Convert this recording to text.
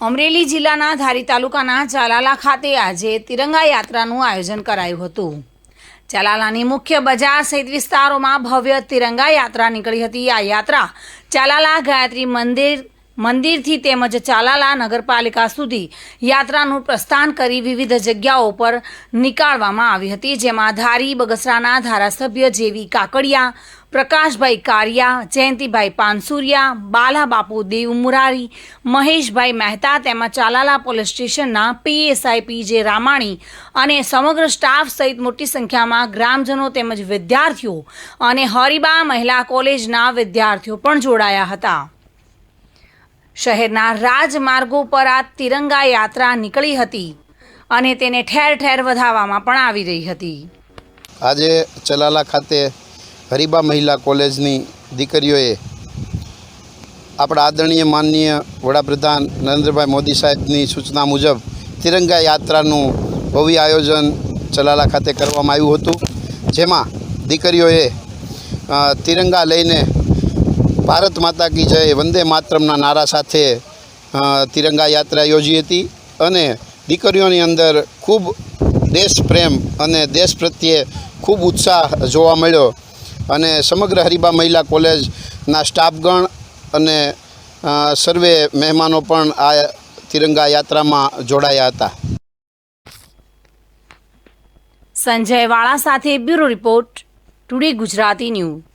અમરેલી જિલ્લાના ધારી તાલુકાના ચાલાલા ખાતે આજે તિરંગા યાત્રાનું આયોજન કરાયું હતું. ચાલાલાની મુખ્ય બજાર સહિત વિસ્તારોમાં ભવ્ય તિરંગા યાત્રા નીકળી હતી. આ યાત્રા ચાલાલા ગાયત્રી મંદિર મંદિરથી તેમજ ચાલાલા નગરપાલિકા સુધી યાત્રાનું પ્રસ્થાન કરી વિવિધ જગ્યાઓ પર નીકાળવામાં આવી હતી, જેમાં ધારી બગસરાના ધારાસભ્ય જેવી કાકડિયા, પ્રકાશભાઈ કારિયા, જયંતિભાઈ પાનસુરિયા, બાલાબાપુ દેવ મુરારી મહેશભાઈ મહેતા તેમજ ચાલાલા પોલીસ સ્ટેશનના પીએસઆઈ પીજે રામાણી અને સમગ્ર સ્ટાફ સહિત મોટી સંખ્યામાં ગ્રામજનો તેમજ વિદ્યાર્થીઓ અને હરિબા મહિલા કોલેજના વિદ્યાર્થીઓ પણ જોડાયા હતા. શહેરના રાજમાર્ગો પર આ તિરંગા યાત્રા નીકળી હતી અને તેને ઠેર ઠેર વધાવવામાં પણ આવી રહી હતી. આજે ચલાલા ખાતે હરીબા મહિલા કોલેજની દીકરીઓએ આપણા આદરણીય માનનીય વડાપ્રધાન નરેન્દ્રભાઈ મોદી સાહેબની સૂચના મુજબ તિરંગા યાત્રાનું ભવ્ય આયોજન ચલાલા ખાતે કરવામાં આવ્યું હતું. જેમાં દીકરીઓએ તિરંગા લઈને ભારત માતા કી જય, વંદે માતરમના નારા સાથે તિરંગા યાત્રા યોજી હતી અને દીકરીઓની અંદર ખૂબ દેશ પ્રેમ અને દેશ પ્રત્યે ખૂબ ઉત્સાહ જોવા મળ્યો અને સમગ્ર હરિબા મહિલા કોલેજના સ્ટાફગણ અને સર્વે મહેમાનો પણ આ તિરંગા યાત્રામાં જોડાયા હતા. સંજય વાળા સાથે bureau report, today Gujarati news.